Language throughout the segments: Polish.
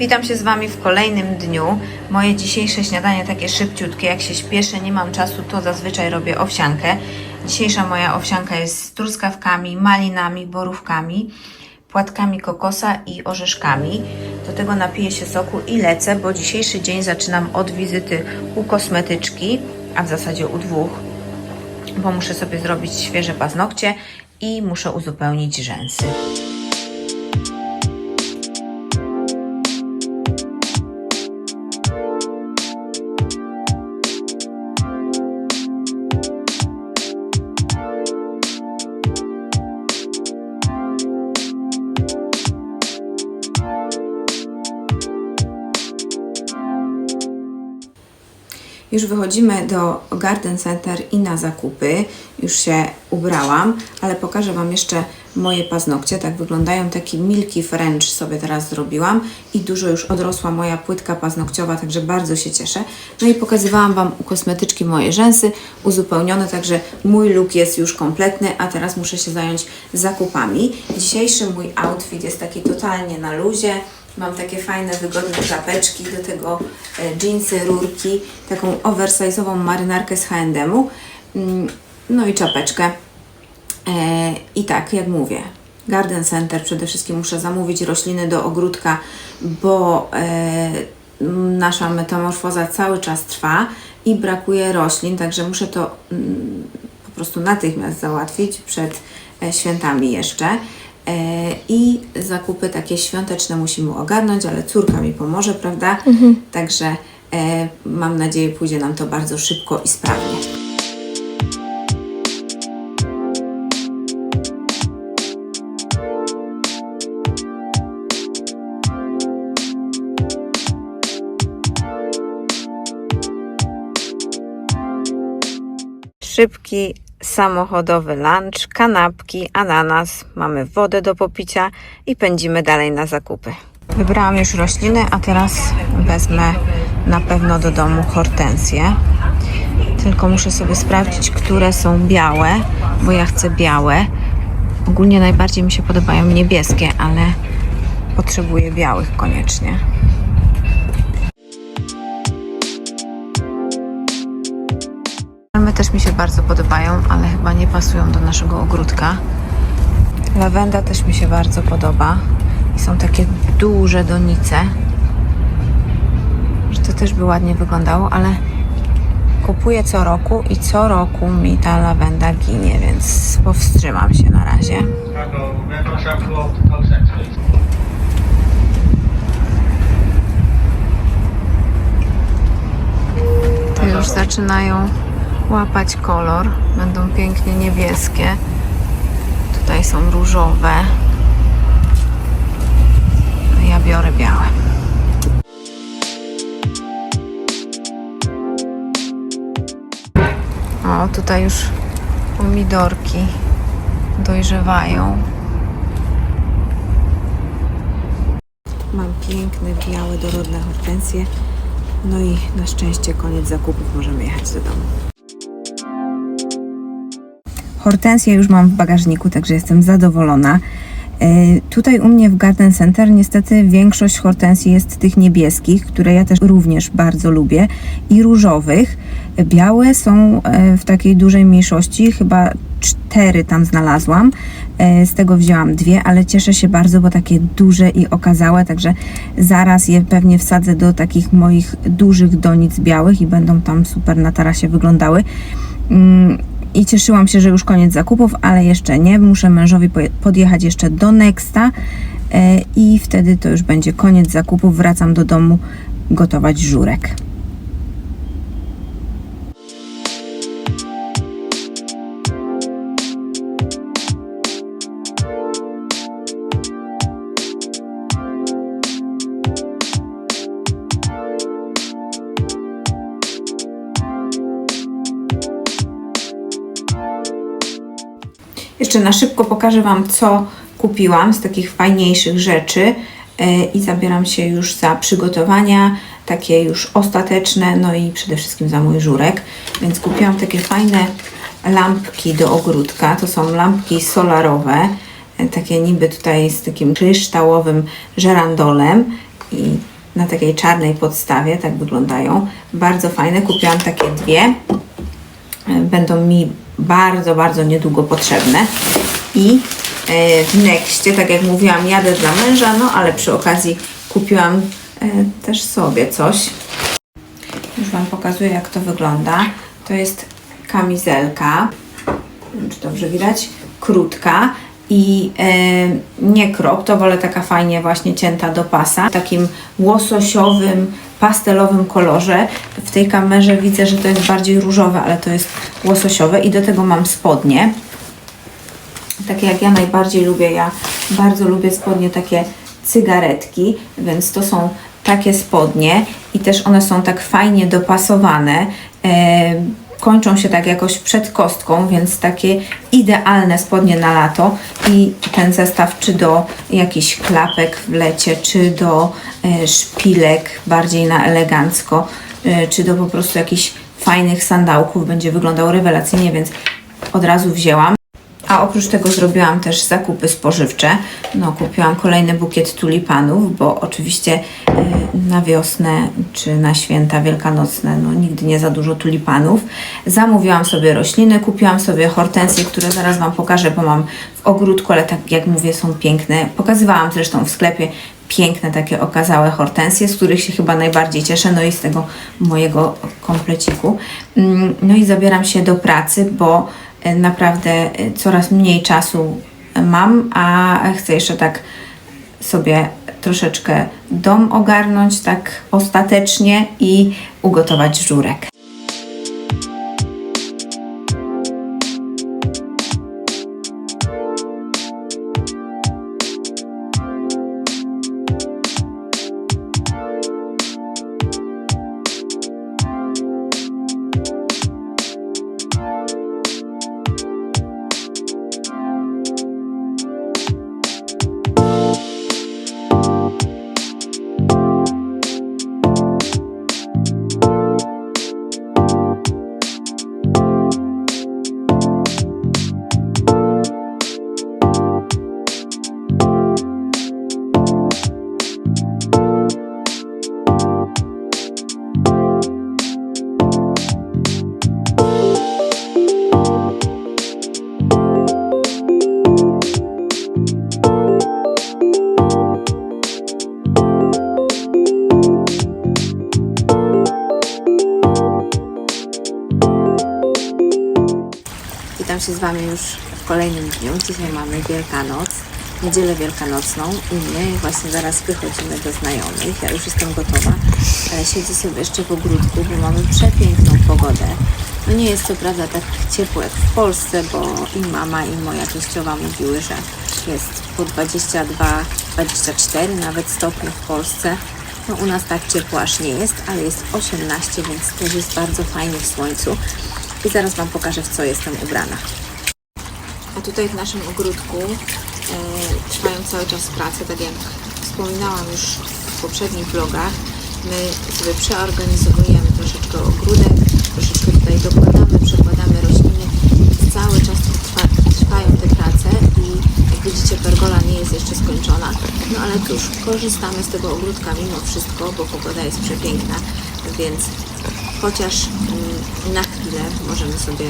Witam się z Wami w kolejnym dniu. Moje dzisiejsze śniadanie takie szybciutkie, jak się śpieszę, nie mam czasu, to zazwyczaj robię owsiankę. Dzisiejsza moja owsianka jest z truskawkami, malinami, borówkami, płatkami kokosa i orzeszkami. Do tego napiję się soku i lecę, bo dzisiejszy dzień zaczynam od wizyty u kosmetyczki, a w zasadzie u dwóch, bo muszę sobie zrobić świeże paznokcie i muszę uzupełnić rzęsy. Już wychodzimy do Garden Center i na zakupy. Już się ubrałam, ale pokażę Wam jeszcze moje paznokcie. Tak wyglądają. Taki Milky French sobie teraz zrobiłam i dużo już odrosła moja płytka paznokciowa, także bardzo się cieszę. No i pokazywałam Wam u kosmetyczki moje rzęsy uzupełnione, także mój look jest już kompletny, a teraz muszę się zająć zakupami. Dzisiejszy mój outfit jest taki totalnie na luzie. Mam takie fajne, wygodne klapeczki, do tego jeansy, rurki, taką oversize'ową marynarkę z H&M-u, mm, no i czapeczkę. E, I tak, jak mówię, Garden Center przede wszystkim muszę zamówić rośliny do ogródka, bo e, nasza metamorfoza cały czas trwa i brakuje roślin, także muszę to mm, po prostu natychmiast załatwić przed e, świętami jeszcze. E, I zakupy takie świąteczne musimy ogarnąć, ale córka mi pomoże, prawda? Także e, mam nadzieję, pójdzie nam to bardzo szybko i sprawnie. Szybki samochodowy lunch, kanapki, ananas, mamy wodę do popicia i pędzimy dalej na zakupy. Wybrałam już rośliny, a teraz wezmę na pewno do domu hortensje. Tylko muszę sobie sprawdzić, które są białe, bo ja chcę białe. Ogólnie najbardziej mi się podobają niebieskie, ale potrzebuję białych koniecznie. Palmy też mi się bardzo podobają, ale chyba nie pasują do naszego ogródka. Lawenda też mi się bardzo podoba. I są takie duże donice. Że to też by ładnie wyglądało, ale kupuję co roku i co roku mi ta lawenda ginie, więc powstrzymam się na razie. To już zaczynają łapać kolor. Będą pięknie niebieskie. Tutaj są różowe. No ja biorę białe. O, tutaj już pomidorki dojrzewają. Mam piękne, białe, dorodne hortensje. No i na szczęście koniec zakupów, możemy jechać do domu. Hortensję już mam w bagażniku, także jestem zadowolona. E, Tutaj u mnie w Garden Center niestety większość hortensji jest tych niebieskich, które ja też również bardzo lubię i różowych. Białe są e, w takiej dużej mniejszości, chyba cztery tam znalazłam. E, Z tego wzięłam dwie, ale cieszę się bardzo, bo takie duże i okazałe, także zaraz je pewnie wsadzę do takich moich dużych donic białych i będą tam super na tarasie wyglądały. I cieszyłam się, że już koniec zakupów, ale jeszcze nie. Muszę mężowi podjechać jeszcze do Nexta e, i wtedy to już będzie koniec zakupów. Wracam do domu gotować żurek. Jeszcze na szybko pokażę Wam, co kupiłam z takich fajniejszych rzeczy e, i zabieram się już za przygotowania, takie już ostateczne, no i przede wszystkim za mój żurek. Więc kupiłam takie fajne lampki do ogródka. To są lampki solarowe, e, takie niby tutaj z takim kryształowym żerandolem i na takiej czarnej podstawie, tak wyglądają. Bardzo fajne, kupiłam takie dwie. Będą mi bardzo, bardzo niedługo potrzebne. I e, w Nexcie, tak jak mówiłam, jadę dla męża, no ale przy okazji kupiłam e, też sobie coś. Już Wam pokazuję, jak to wygląda. To jest kamizelka. Nie wiem, czy dobrze widać. Krótka i e, nie krop, to wolę taka fajnie właśnie cięta do pasa. Takim łososiowym, pastelowym kolorze. W tej kamerze widzę, że to jest bardziej różowe, ale to jest łososiowe i do tego mam spodnie takie jak ja najbardziej lubię. Ja bardzo lubię spodnie takie cygaretki, więc to są takie spodnie i też one są tak fajnie dopasowane. Kończą się tak jakoś przed kostką, więc takie idealne spodnie na lato i ten zestaw czy do jakichś klapek w lecie, czy do e, szpilek bardziej na elegancko, e, czy do po prostu jakichś fajnych sandałków będzie wyglądał rewelacyjnie, więc od razu wzięłam. A oprócz tego zrobiłam też zakupy spożywcze. No, kupiłam kolejny bukiet tulipanów, bo oczywiście y, na wiosnę czy na święta wielkanocne no, nigdy nie za dużo tulipanów. Zamówiłam sobie rośliny, kupiłam sobie hortensje, które zaraz Wam pokażę, bo mam w ogródku, ale tak jak mówię są piękne. Pokazywałam zresztą w sklepie piękne takie okazałe hortensje, z których się chyba najbardziej cieszę, no i z tego mojego kompleciku. Mm, No i zabieram się do pracy, bo naprawdę e, coraz mniej czasu mam, a chcę jeszcze tak sobie troszeczkę dom ogarnąć tak ostatecznie i ugotować żurek. Dniu. Dzisiaj mamy Wielkanoc, niedzielę wielkanocną i my właśnie zaraz wychodzimy do znajomych. Ja już jestem gotowa. Siedzę sobie jeszcze w ogródku, bo mamy przepiękną pogodę. No nie jest to prawda tak ciepło jak w Polsce, bo i mama i moja teściowa mówiły, że jest po 22, 24 nawet stopni w Polsce. No u nas tak ciepło aż nie jest, ale jest 18, więc też jest bardzo fajnie w słońcu. I zaraz Wam pokażę, w co jestem ubrana. A tutaj w naszym ogródku e, trwają cały czas prace, tak jak wspominałam już w poprzednich vlogach. My sobie przeorganizowujemy troszeczkę ogródek, troszeczkę tutaj dokładamy, przekładamy rośliny. Cały czas trwa, trwają te prace i jak widzicie pergola nie jest jeszcze skończona, no ale cóż, korzystamy z tego ogródka mimo wszystko, bo pogoda jest przepiękna, więc chociaż mm, na chwilę możemy sobie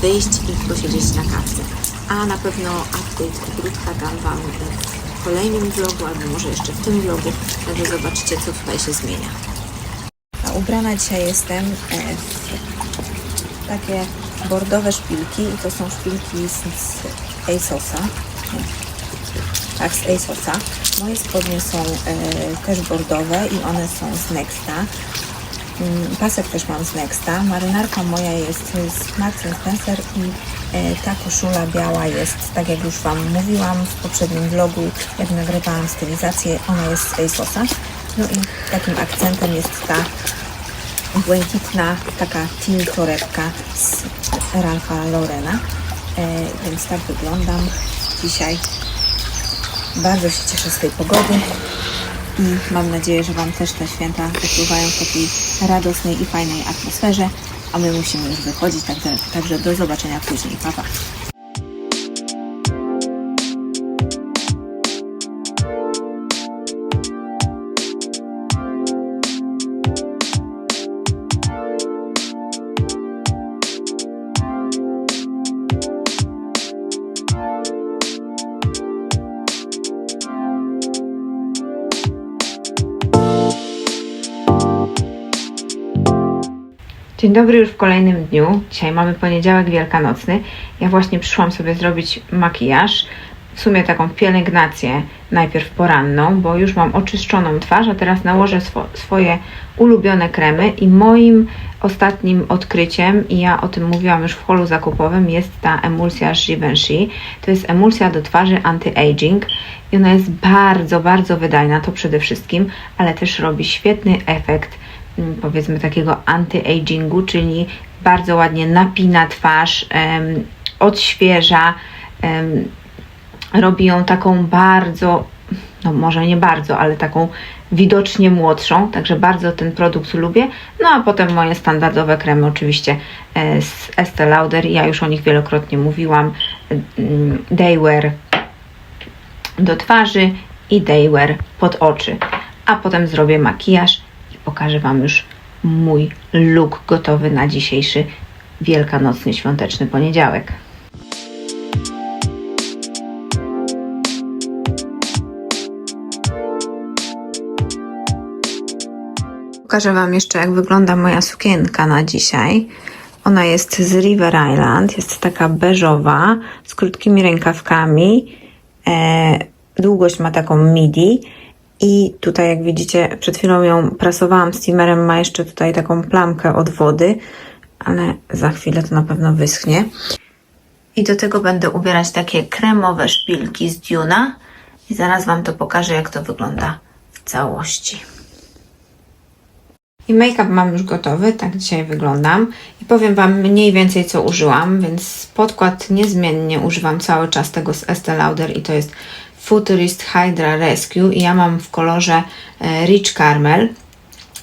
wyjść i posiedzieć na kawce. A na pewno update ogródka dam Wam w kolejnym vlogu, albo może jeszcze w tym vlogu, także zobaczycie, co tutaj się zmienia. A ubrana dzisiaj jestem e, w takie bordowe szpilki i to są szpilki z, ASOSa. Tak, z ASOSa. Moje spodnie są e, też bordowe i one są z Nexta. Mm, Pasek też mam z Nexta. Marynarka moja jest z Marks Spencer i e, ta koszula biała jest, tak jak już Wam mówiłam w poprzednim vlogu, jak nagrywałam stylizację, ona jest z ASOSa. No i takim akcentem jest ta błękitna taka teal torebka z Ralpha Laurena. E, więc tak wyglądam dzisiaj. Bardzo się cieszę z tej pogody i mam nadzieję, że Wam też te święta wypływają w takiej radosnej i fajnej atmosferze, a my musimy już wychodzić, także, także do zobaczenia później. Pa, pa. Dzień dobry już w kolejnym dniu. Dzisiaj mamy poniedziałek wielkanocny. Ja właśnie przyszłam sobie zrobić makijaż. W sumie taką pielęgnację najpierw poranną, bo już mam oczyszczoną twarz, a teraz nałożę swo- swoje ulubione kremy i moim ostatnim odkryciem, i ja o tym mówiłam już w holu zakupowym, jest ta emulsja Givenchy. To jest emulsja do twarzy anti-aging i ona jest bardzo, bardzo wydajna, to przede wszystkim, ale też robi świetny efekt powiedzmy takiego anti-agingu, czyli bardzo ładnie napina twarz, odświeża, robi ją taką bardzo, no może nie bardzo, ale taką widocznie młodszą, także bardzo ten produkt lubię. No a potem moje standardowe kremy oczywiście e, z Estee Lauder, ja już o nich wielokrotnie mówiłam, mm, Daywear do twarzy i Daywear pod oczy. A potem zrobię makijaż pokażę Wam już mój look gotowy na dzisiejszy wielkanocny świąteczny poniedziałek. Pokażę Wam jeszcze, jak wygląda moja sukienka na dzisiaj. Ona jest z River Island, jest taka beżowa, z krótkimi rękawkami. E, długość ma taką midi. I tutaj, jak widzicie, przed chwilą ją prasowałam steamerem, ma jeszcze tutaj taką plamkę od wody, ale za chwilę to na pewno wyschnie. I do tego będę ubierać takie kremowe szpilki z Duna. I zaraz Wam to pokażę, jak to wygląda w całości. I make-up mam już gotowy, tak dzisiaj wyglądam. I powiem Wam mniej więcej co użyłam, więc podkład niezmiennie używam cały czas tego z Estee Lauder i to jest Futurist Hydra Rescue i ja mam w kolorze e, Rich Caramel.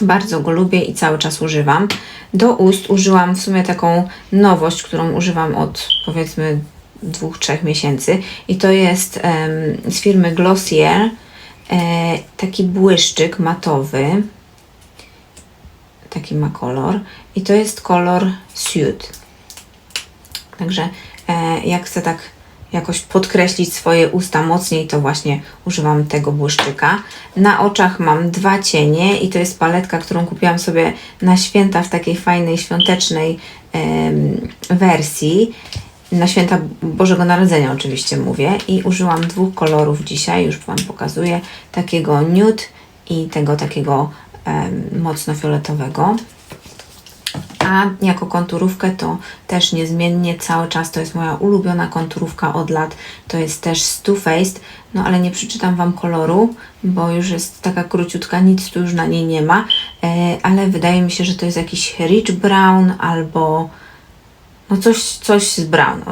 Bardzo go lubię i cały czas używam. Do ust użyłam w sumie taką nowość, którą używam od powiedzmy dwóch, trzech miesięcy i to jest em, z firmy Glossier e, taki błyszczyk matowy taki ma kolor i to jest kolor Suit. Także e, jak chcę tak jakoś podkreślić swoje usta mocniej, to właśnie używam tego błyszczyka. Na oczach mam dwa cienie i to jest paletka, którą kupiłam sobie na święta w takiej fajnej świątecznej wersji. Na święta Bożego Narodzenia oczywiście mówię i użyłam dwóch kolorów dzisiaj, już Wam pokazuję, takiego nude i tego takiego mocno fioletowego. A jako konturówkę to też niezmiennie cały czas to jest moja ulubiona konturówka od lat. To jest też Too Faced, no ale nie przeczytam Wam koloru, bo już jest taka króciutka, nic tu już na niej nie ma. E, ale wydaje mi się, że to jest jakiś rich brown albo no coś, coś z brown.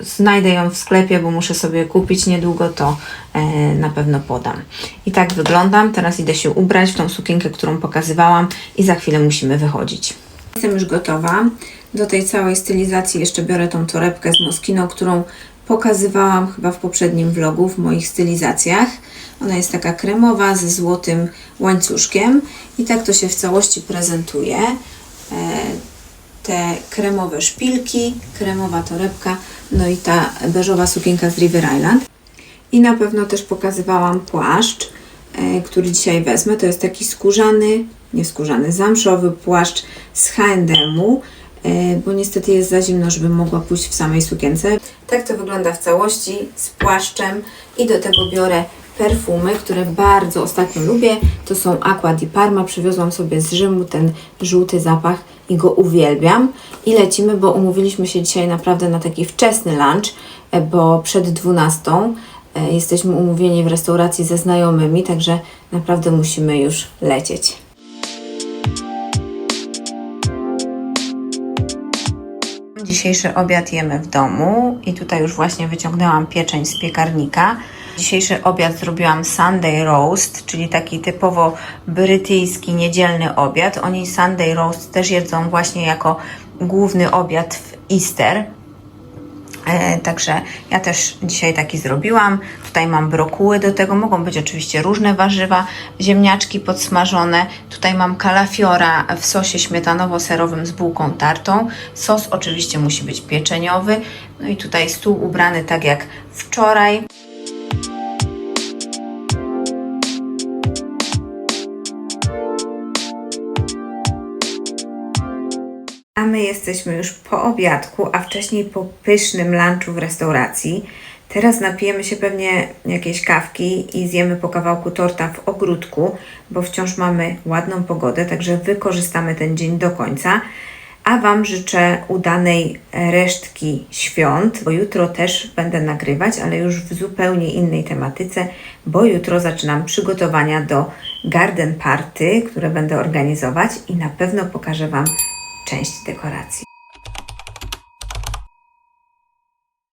Znajdę ją w sklepie, bo muszę sobie kupić niedługo, to e, na pewno podam. I tak wyglądam. Teraz idę się ubrać w tą sukienkę, którą pokazywałam i za chwilę musimy wychodzić. Jestem już gotowa. Do tej całej stylizacji jeszcze biorę tą torebkę z Moschino, którą pokazywałam chyba w poprzednim vlogu, w moich stylizacjach. Ona jest taka kremowa ze złotym łańcuszkiem i tak to się w całości prezentuje. E, te kremowe szpilki, kremowa torebka, no i ta beżowa sukienka z River Island. I na pewno też pokazywałam płaszcz, e, który dzisiaj wezmę. To jest taki skórzany, nie skórzany, zamszowy płaszcz z H&M-u, e, bo niestety jest za zimno, żebym mogła pójść w samej sukience. Tak to wygląda w całości z płaszczem i do tego biorę perfumy, które bardzo ostatnio lubię. To są Aqua di Parma. Przywiozłam sobie z Rzymu ten żółty zapach i go uwielbiam. I lecimy, bo umówiliśmy się dzisiaj naprawdę na taki wczesny lunch, e, bo przed 12 e, jesteśmy umówieni w restauracji ze znajomymi, także naprawdę musimy już lecieć. Dzisiejszy obiad jemy w domu i tutaj już właśnie wyciągnęłam pieczeń z piekarnika. Dzisiejszy obiad zrobiłam Sunday roast, czyli taki typowo brytyjski niedzielny obiad. Oni Sunday roast też jedzą właśnie jako główny obiad w Easter. E, także ja też dzisiaj taki zrobiłam. Tutaj mam brokuły do tego, mogą być oczywiście różne warzywa, ziemniaczki podsmażone. Tutaj mam kalafiora w sosie śmietanowo-serowym z bułką tartą. Sos oczywiście musi być pieczeniowy. No i tutaj stół ubrany tak jak wczoraj. My jesteśmy już po obiadku, a wcześniej po pysznym lunchu w restauracji. Teraz napijemy się pewnie jakiejś kawki i zjemy po kawałku torta w ogródku, bo wciąż mamy ładną pogodę, także wykorzystamy ten dzień do końca. A Wam życzę udanej resztki świąt, bo jutro też będę nagrywać, ale już w zupełnie innej tematyce, bo jutro zaczynam przygotowania do garden party, które będę organizować i na pewno pokażę Wam część dekoracji.